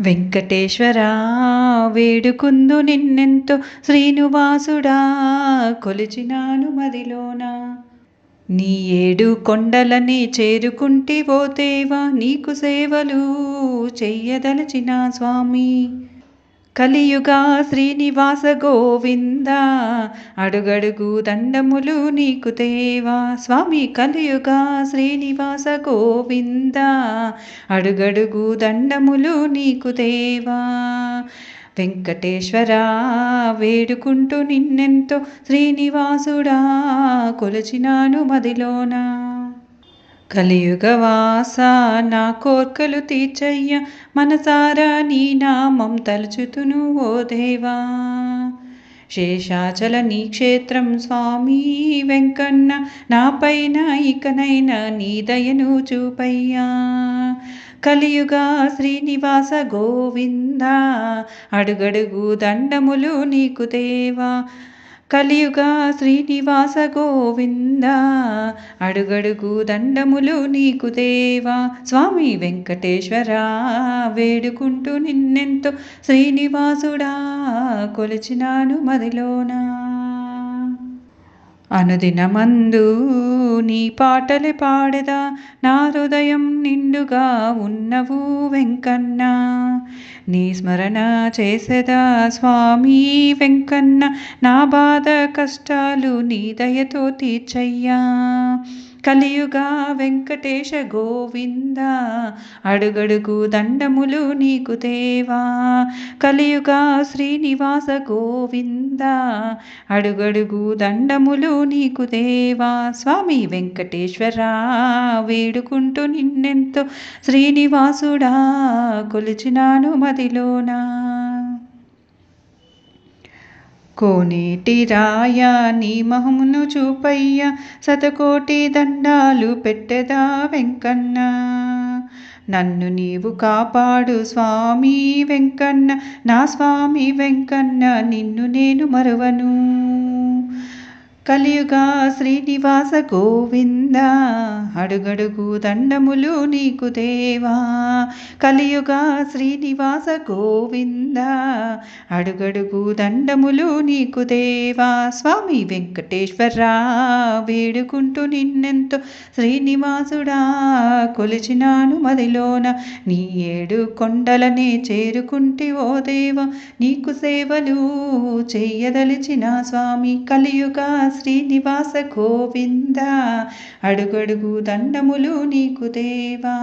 వెంకటేశ్వరా వేడుకుందు నిన్నెంతో శ్రీనివాసుడా కొలిచినాను మదిలోన. నీ ఏడు కొండలని చేరుకుంటి పోతేవా నీకు సేవలు చెయ్యదలచిన స్వామి. కలియుగ శ్రీనివాస గోవింద. అడుగడుగు దండములు నీకు దేవా స్వామి కలియుగ శ్రీనివాస గోవింద. అడుగడుగు దండములు నీకు దేవా వెంకటేశ్వర వేడుకుంటూ నిన్నెంతో శ్రీనివాసుడా కొలిచినాను మదిలోనా. కలియుగవాస నా కోర్కలు తీర్చయ్య మనసారా నీ నామం తలుచుతును ఓ దేవా. శేషాచల నీ క్షేత్రం స్వామి వెంకన్న నాపైన ఇకనైనా నీ దయను చూపయ్యా. కలియుగ శ్రీనివాస గోవింద అడుగడుగు దండములు నీకు దేవా. కలియుగా శ్రీనివాస గోవింద. అడుగడుగు దండములు నీకు దేవా. స్వామి వెంకటేశ్వర వేడుకుంటూ నిన్నెంతో శ్రీనివాసుడా కొలిచినాను మదిలోనా. అనుదినమందు నీ పాటలే పాడదా. నా హృదయం నిండుగా ఉన్నవు వెంకన్న. నీ స్మరణ చేసేదా స్వామి వెంకన్న. నా బాధ కష్టాలు నీ దయతో తీర్చయ్యా. కలియుగ వెంకటేశ గోవింద అడుగడుగు దండములు నీకు దేవా. కలియుగ శ్రీనివాస గోవింద అడుగడుగు దండములు నీకు దేవా. స్వామి వెంకటేశ్వర వేడుకుంటూ నిన్నెంతో శ్రీనివాసుడా కొలిచినాను మదిలోనా. కోనేటి రాయ నీ మహమును చూపయ్య శతకోటి దండాలు పెట్టెదా వెంకన్న. నన్ను నీవు కాపాడు స్వామి వెంకన్న నా స్వామి వెంకన్న నిన్ను నేను మరువను. కలియుగా శ్రీనివాస గోవింద అడుగడుగు దండములు నీకు దేవా. కలియుగా శ్రీనివాస గోవింద అడుగడుగు దండములు నీకు దేవా. స్వామి వెంకటేశ్వర వేడుకుంటూ నిన్నెంతో శ్రీనివాసుడా కొలిచినాను మదిలోన. నీ ఏడు కొండలనే చేరుకుంటే ఓ దేవా నీకు సేవలు చెయ్యదలిచిన స్వామి కలియుగా శ్రీనివాస గోవింద అడుగడుగు దండములు నీకు దేవా.